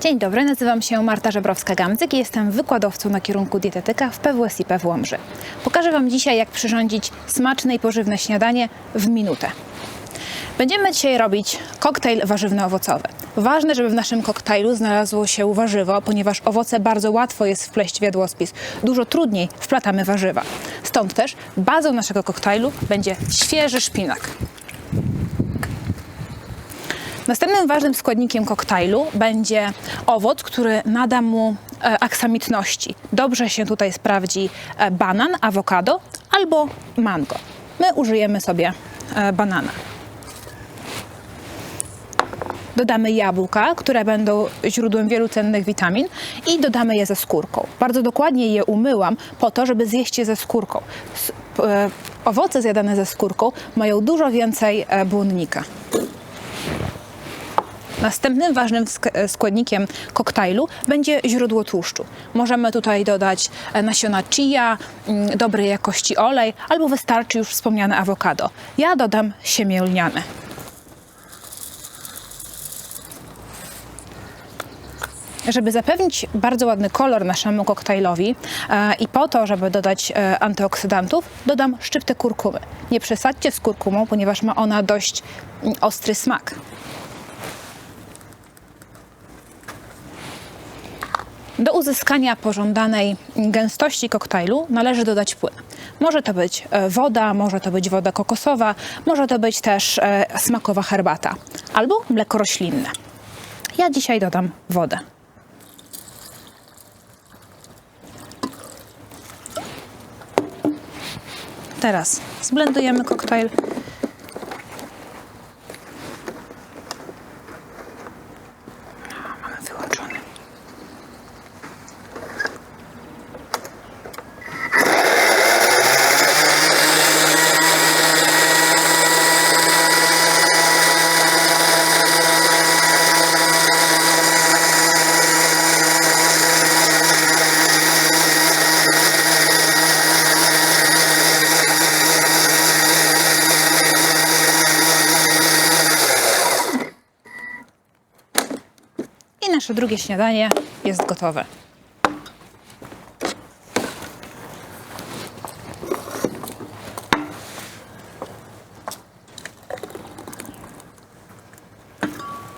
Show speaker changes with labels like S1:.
S1: Dzień dobry, nazywam się Marta Żebrowska-Gamcyk i jestem wykładowcą na kierunku dietetyka w PWSiP w Łomży. Pokażę Wam dzisiaj, jak przyrządzić smaczne i pożywne śniadanie w minutę. Będziemy dzisiaj robić koktajl warzywno-owocowy. Ważne, żeby w naszym koktajlu znalazło się warzywo, ponieważ owoce bardzo łatwo jest wpleść w jadłospis. Dużo trudniej wplatamy warzywa. Stąd też bazą naszego koktajlu będzie świeży szpinak. Następnym ważnym składnikiem koktajlu będzie owoc, który nada mu e, aksamitności. Dobrze się tutaj sprawdzi e, banan, awokado albo mango. My użyjemy sobie e, banana. Dodamy jabłka, które będą źródłem wielu cennych witamin i dodamy je ze skórką. Bardzo dokładnie je umyłam po to, żeby zjeść je ze skórką. Owoce zjadane ze skórką mają dużo więcej błonnika. Następnym ważnym sk- składnikiem koktajlu będzie źródło tłuszczu. Możemy tutaj dodać e, nasiona chia, mm, dobrej jakości olej, albo wystarczy już wspomniane awokado. Ja dodam siemię lniane. Żeby zapewnić bardzo ładny kolor naszemu koktajlowi e, i po to, żeby dodać e, antyoksydantów, dodam szczyptę kurkumy. Nie przesadźcie z kurkumą, ponieważ ma ona dość mm, ostry smak. Do uzyskania pożądanej gęstości koktajlu należy dodać płyn. Może to być e, woda, może to być woda kokosowa, może to być też e, smakowa herbata albo mleko roślinne. Ja dzisiaj dodam wodę. Teraz zblendujemy koktajl. I nasze drugie śniadanie jest gotowe.